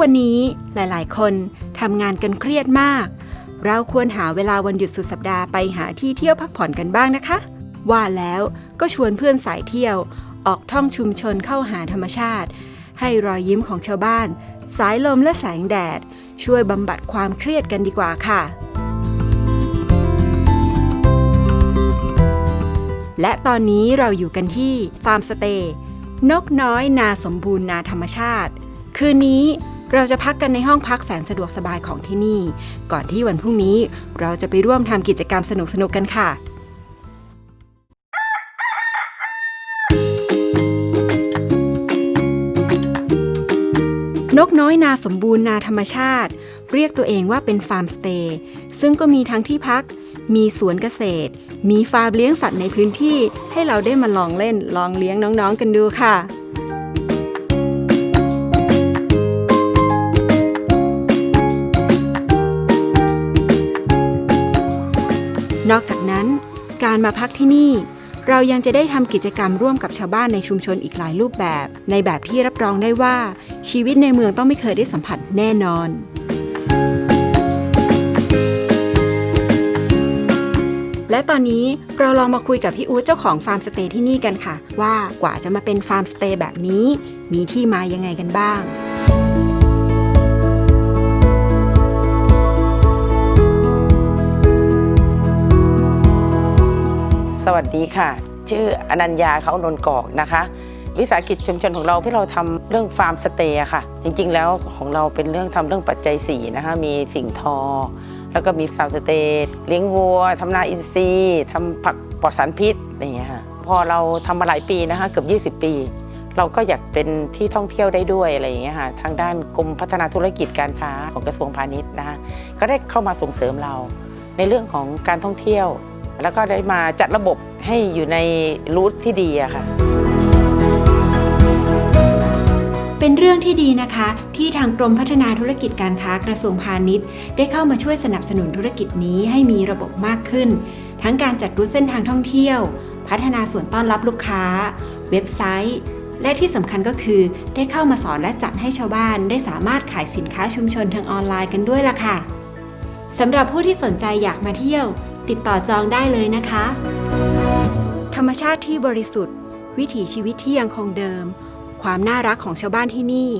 วันนี้หลายๆ คนทำงานกันเครียดมาก เราควรหาเวลาวันหยุดสุดสัปดาห์ไปหาที่เที่ยวพักผ่อนกันบ้างนะคะ ว่าแล้วก็ชวนเพื่อนสายเที่ยว ออกท่องชุมชนเข้าหาธรรมชาติ ให้รอยยิ้มของชาวบ้าน สายลมและแสงแดด ช่วยบำบัดความเครียดกันดีกว่าค่ะ และตอนนี้เราอยู่กันที่ฟาร์มสเตย์นกน้อยนาสมบูรณ์นาธรรมชาติ คืนนี้ เราจะพักกันในห้องพักแสนสะดวกสบายของที่นี่ ก่อนที่วันพรุ่งนี้เราจะไปร่วมทำกิจกรรมสนุกๆกันค่ะ นกน้อยนาสมบูรณ์นาธรรมชาติ เรียกตัวเองว่าเป็นฟาร์มสเตย์ซึ่งก็มีทั้งที่พัก มีสวนเกษตร มีฟาร์มเลี้ยงสัตว์ในพื้นที่ ให้เราได้มาลองเล่นลองเลี้ยงน้องๆกันดูค่ะ นอกจากนั้น การมาพักที่นี่ เรายังจะได้ทำกิจกรรมร่วมกับชาวบ้านในชุมชนอีกหลายรูปแบบ ในแบบที่รับรองได้ว่า ชีวิตในเมืองต้องไม่เคยได้สัมผัสแน่นอนและตอนนี้เราลองมาคุยกับพี่อู๊ดเจ้าของฟาร์มสเตย์ที่นี่กันค่ะ ว่ากว่าจะมาเป็นฟาร์มสเตย์แบบนี้ มีที่มายังไงกันบ้าง สวัสดีค่ะ ชื่ออนัญญาเขานนกอกนะคะ วิสาหกิจชุมชนของเราที่เราทำเรื่องฟาร์มสเตย์ค่ะ จริงๆแล้วของเราเป็นเรื่องทำเรื่องปัจจัยสี่นะคะ มีสิ่งทอ แล้วก็มีฟาร์มสเตย์เลี้ยงวัวทำนาอินทรีย์ทำผักปลอดสารพิษอะไรอย่างเงี้ยค่ะพอเราทำมาหลายปีนะคะเกือบ20 ปี เราก็อยากเป็นที่ท่องเที่ยวได้ด้วยอะไรอย่างเงี้ยค่ะทางด้านกรมพัฒนาธุรกิจการค้าของกระทรวงพาณิชย์นะคะก็ได้เข้ามาส่งเสริมเรา ในเรื่องของการท่องเที่ยว แล้วก็ได้มาจัดระบบให้อยู่ในรูทที่ดีอะค่ะ เป็นเรื่องที่ดีนะคะ ที่ทางกรมพัฒนาธุรกิจการค้ากระทรวงพาณิชย์ ได้เข้ามาช่วยสนับสนุนธุรกิจนี้ให้มีระบบมากขึ้น ทั้งการจัดรูทเส้นทางท่องเที่ยว พัฒนาส่วนต้อนรับลูกค้า เว็บไซต์ และที่สำคัญก็คือได้เข้ามาสอนและจัดให้ชาวบ้าน ได้สามารถขายสินค้าชุมชนทางออนไลน์กันด้วยล่ะค่ะสำหรับผู้ที่สนใจอยากมาเที่ยว ติดต่อจองได้เลยนะคะ ธรรมชาติที่บริสุทธิ์ วิถีชีวิตที่ยังคงเดิม ความน่ารักของชาวบ้านที่นี่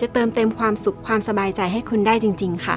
จะเติมเต็มความสุขความสบายใจให้คุณได้จริง ๆ ค่ะ